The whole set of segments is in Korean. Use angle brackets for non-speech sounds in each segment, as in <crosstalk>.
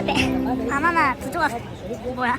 프레페 바나나 두 조각. 뭐야?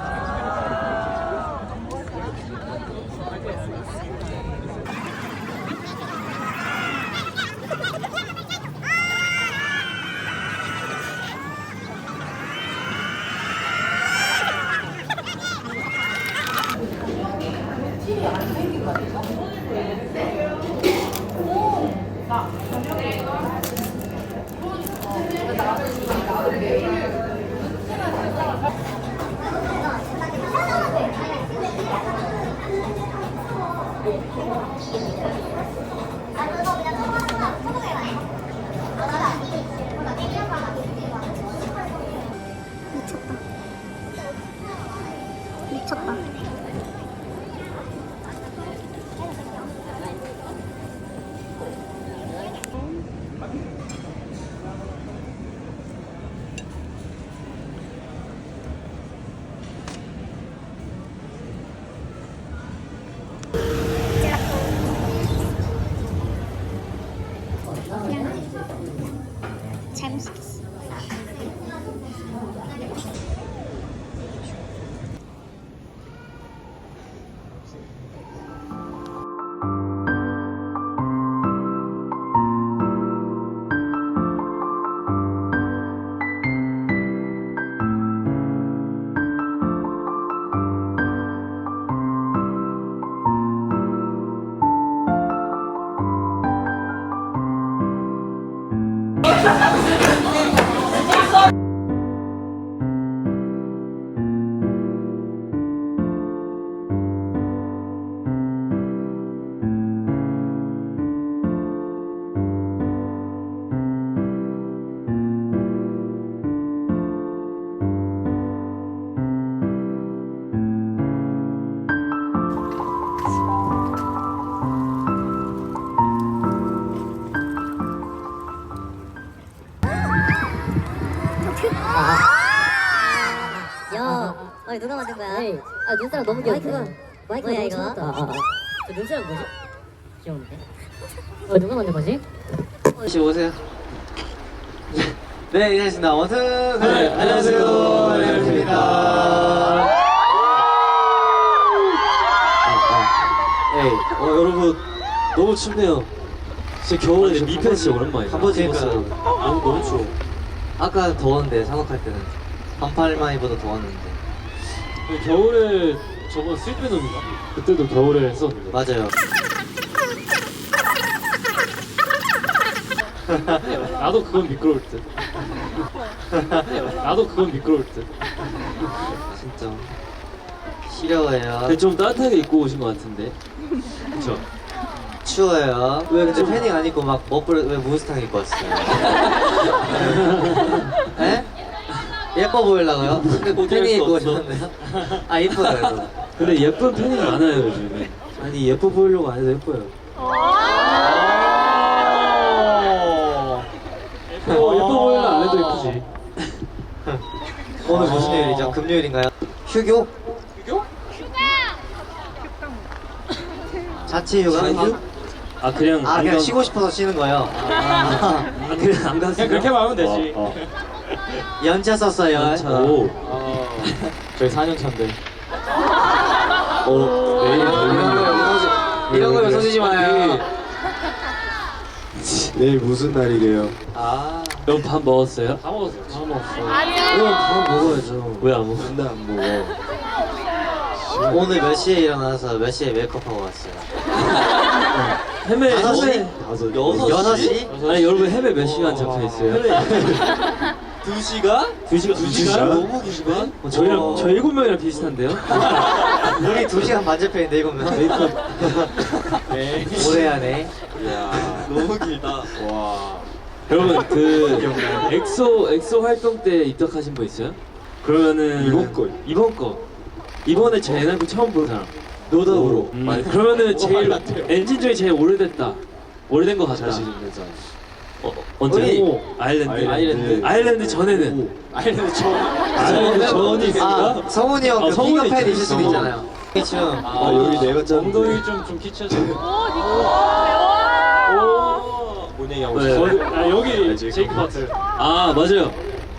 야, 아니 누가 만든 거야? 아 눈사람 너무 귀엽다. 마이크가 마이크가 뭐야 이거? 저 눈사람 뭐지? 귀여운데? 어 누가 만든 거지? 다시 오세요. 네, 인사드립니다. 원승. 네, 안녕하세요. 안녕하십니까. 네, 어, 여러분 너무 춥네요. 진짜 겨울에 미팬 진짜 오랜만이에요. 한번 입었어요. 너무 너무 추워. 아까 더웠는데, 산업할 때는. 반팔만 입어도 더웠는데. 겨울에 저번 슬피노인가? 그때도 겨울에 했었는데. 맞아요. <laughs> 나도 그건 미끄러울 듯. 나도 그건 미끄러울 듯. 진짜. 시려워요. 근데 좀 따뜻하게 입고 오신 것 같은데. 그쵸? 추워요. 왜 근데 패딩 안 입고 막 머플 왜 무스탕 입고 왔어요? <laughs> 에? 예뻐 보이려고요? 수 입고. 오셨는데요? 아 이뻐요 이거. 근데 예쁜 팬이 많아요 요즘에. 아니 예뻐 보이려고 안 해도 예뻐요. 예뻐 예뻐 보이려고 안 해도 예쁘지. 오늘 무슨 요일이죠? 금요일인가요? 휴교? 휴교? 자취 휴가? 자유? 아 그냥 아 안 그냥 가- 쉬고 싶어서 쉬는 거예요? 아, 아 그냥 안 가세요? 그렇게 말하면 되지. 연차 썼어요 오. 저희 4년 차인데. 어, 내일 이런 거 웃어지, 이런 거 웃어주지 마요 내일 무슨 날이래요? 아 여러분 밥 먹었어요? 다 먹었어요. 다 먹었어요. 그럼 밥 먹어야죠. 왜 안 먹어? 근데 안 먹어. 오늘 몇 시에 일어나서 몇 시에 메이크업하고 왔어요? <laughs> 헤매 다섯 시? 헤매 다섯 여섯 여섯 시? 시? 아니 여러분 헤매 몇 시간 적혀 있어요? <laughs> 두 시간? 두 시간? 두 시간? 너무 긴 시간? 어, 저희랑 어. 저 일곱 명이랑 비슷한데요? <laughs> 우리 2시간 반제편인데 이거 몇 네. <laughs> 오래 하네. 너무 길다. 와. 여러분 그 엑소 엑소 활동 때 입덕하신 분 있어요? 그러면은 이번 거. 이번 거 이번에 제 NF 처음 본 사람 노답으로. 음, 그러면은 <laughs> 제일. 엔진 중에 제일 오래됐다 오래된 거 같다 자신 있는 사람. 어, 언제? 우리- 아일랜드 아일랜드. 아일랜드 전에는 아일랜드 처음. 아일랜드 전이 있습니까? 아, 성훈이 형 아, 그 성훈이. 있을 수도 성훈. 있잖아요. 그쵸. 아, 여기 내가 짠. 엉덩이 좀좀 끼쳐줘 본영이 하고 네. 싶어. 아 여기? 제이크 파트 아 맞아요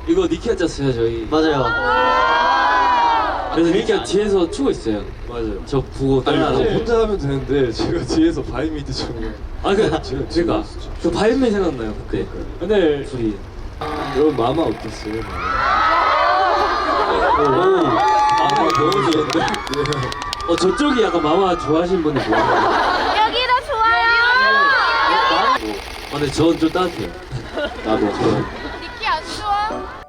이거 니키가 짰어요 저희 맞아요. 그래서 니키가 뒤에서 추고 있어요 맞아요. 저 보고 아니, 따라하고 혼자 하면 되는데 제가 뒤에서 바이미드 좀. 아, 그, 제가 그니까, 그 바이브맨 생각나요, 그때. 근데, 둘이. 여러분 마마 어땠어요? 오, 마마 너무 좋은데? 네. 어, 저쪽이 약간 마마 좋아하시는 분이 뭐야? 여기도 좋아요. 어, 근데 전좀 따뜻해요. 나도. 니키 안 좋아?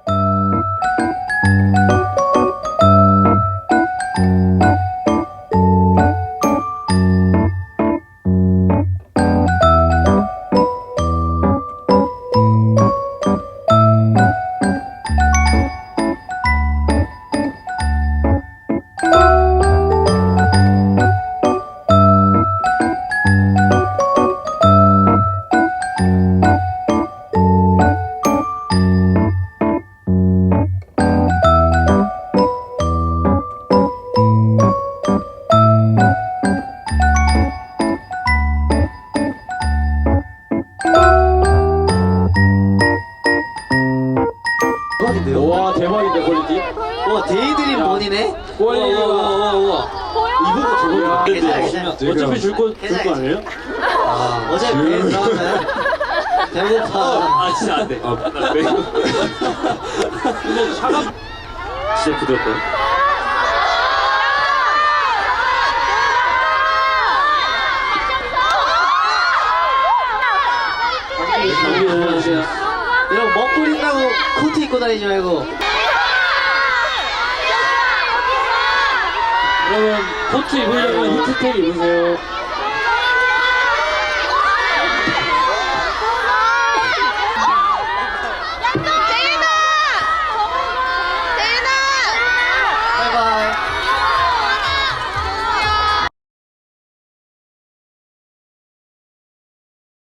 입고 다니지 말고. 여러분, 코트 입으려면 히트텍 입으세요.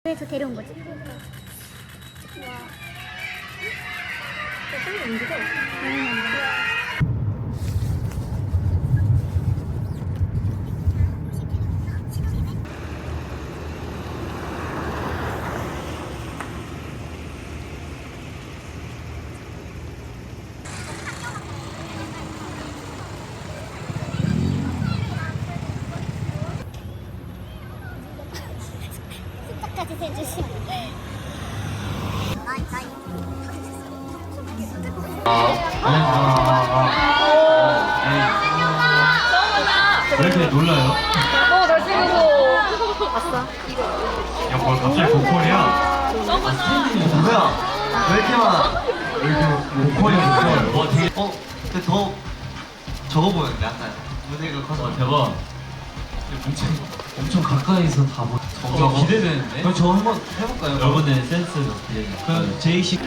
그래서 데려온 거지. 숫자까지 왜 이렇게 놀라요? 어 잘생겼어. 아싸. 야, 뭘 갑자기 보컬이야? 뭐야? 왜 이렇게 많아? 보컬이 보컬. 와, 되게. 어, 근데 더 적어 보였는데, 약간. 무대가 커서. 와, 대박. 엄청, 엄청 가까이서 다 보. 어, 기대되는데? 그럼 저 한번 해볼까요? 여러분의 센스가 기대돼. 그, 제이식.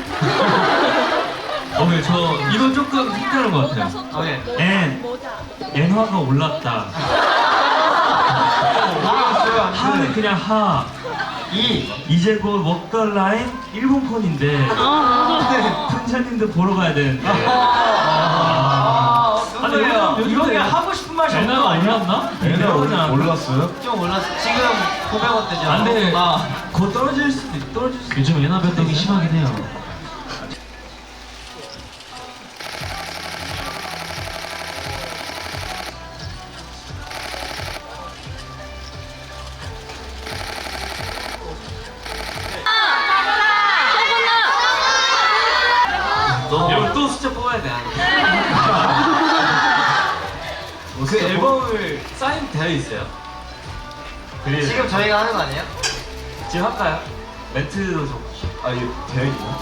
오늘 저, 이거 조금 색다른 것 같아요. 아, 네. N. 엔화가 올랐다. 하는 그냥 하. 이. 이제 곧 먹던 라인 일본 콘인데 풍차님도 보러 가야 되는데 아, 아니 여기 이런 게 하고 싶은 말이 없는 거 아니었나? 에나 올랐어요? 좀 올랐어. 지금 900원 대죠. 안돼 아. 곧 떨어질 수도 있- 떨어질 수도 요즘 엔화 변동이 심하긴 해요 되어 있어요. 그래요. 지금 저희가 하는 거 아니에요? 지금 할까요? 멘트도 좀. 아 이거 되어 있나?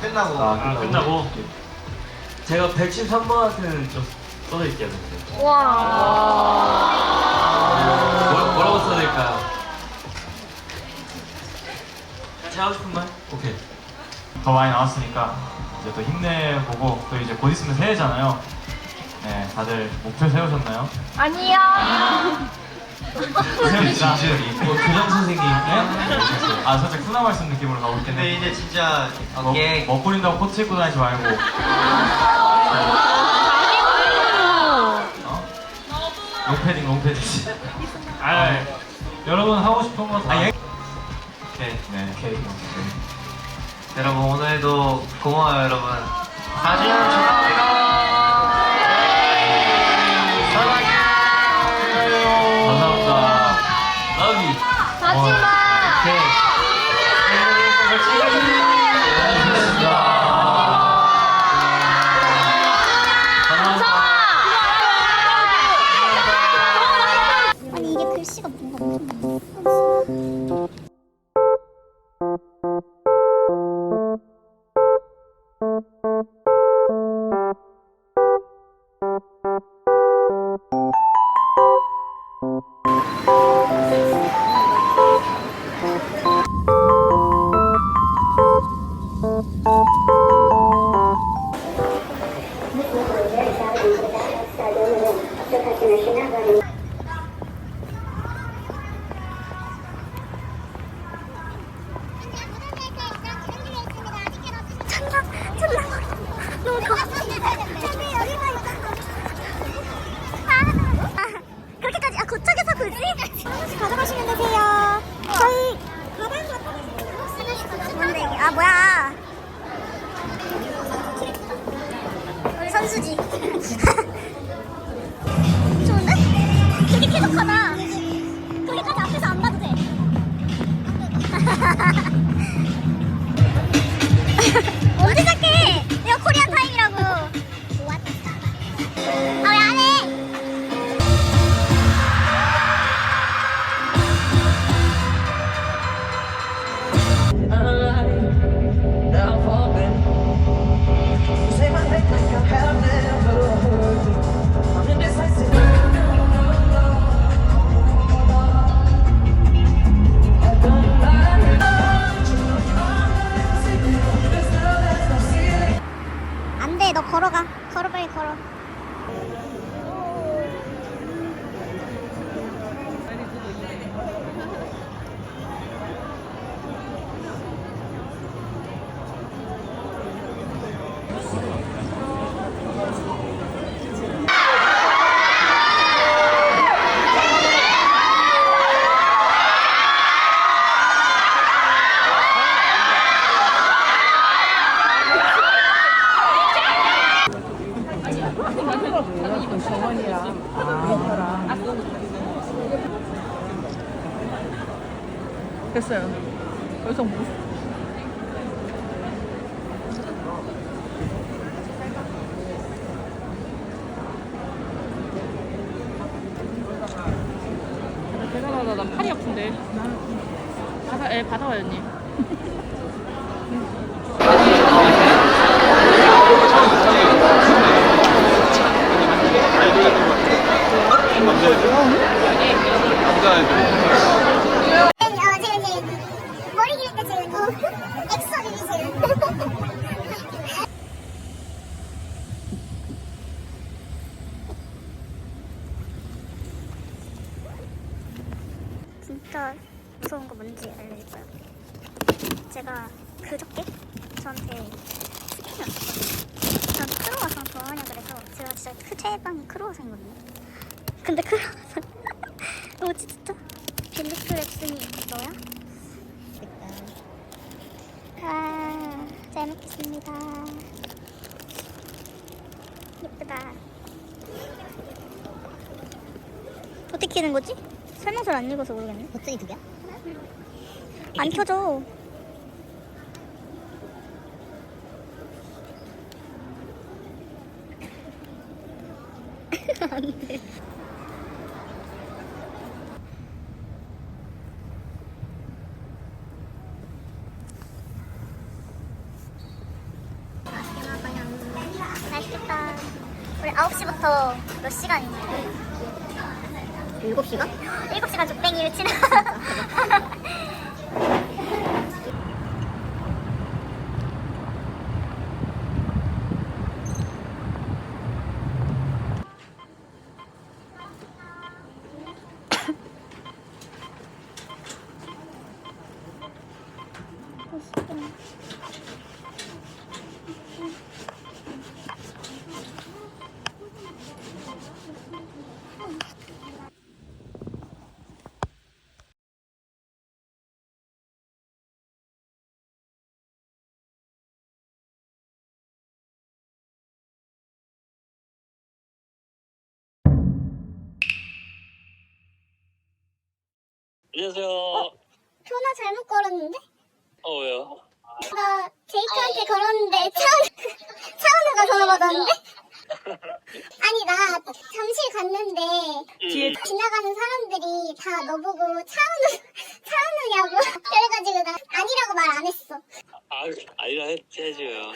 끝나고. 아, 끝나고 제가 113번한테는 좀 써드릴게요. 와. 뭐, 뭐라고 써드릴까요? 제가 하고 싶은 말? 오케이. 더 많이 나왔으니까 이제 또 힘내보고 또 이제 곧 있으면 새해잖아요. 네, 다들 목표 세우셨나요? 아니요. 뭐 교장 선생님. 네? 아 살짝 훈화 말씀 느낌으로 가고 있긴 근데 해. 이제 진짜 뭐 뿌린다고 코트 입고 다니지 말고. 어? 롱패딩 롱패딩. <laughs> 아, 여러분 하고 싶은 거 다. 아, 예. 오케이. 네. 오케이. 여러분 오늘도 고마워요 여러분. 사진 축하합니다. 아픈데. 받아, 예, 언니. 어, 지금, 지금. 머리 기를 때 지금. 어, 액션이 지금. 진짜 무서운 거 뭔지 알려줄까요? 제가 그저께 저한테 스킨이 왔었거든요. 전 크로와상 좋아하냐 그래서 제가 진짜 그 최애빵이 크로와상이거든요. 근데 크로와상 <laughs> 어 진짜 빌리프 랩슨이 있어요? 아, 잘 먹겠습니다. 예쁘다. 어떻게 키는 거지? 설명서 안 읽어서 모르겠네. 버튼이 두 개야? 안 켜져. 맛있겠다. 우리 9시부터 몇 시간이지? 7시간? 7시간 족뱅이를 치나? 안녕하세요. 전화 잘못 걸었는데? 어, 왜요? 나 제이크한테 걸었는데 차은, <laughs> 차은우가 전화 받았는데? <laughs> 아니 나 잠실 갔는데 뒤에 지나가는 사람들이 다 너보고 차은우 <laughs> 차은우냐고 그래가지고 나 아니라고 말 안 했어 아, 아니라 했- 해줘요.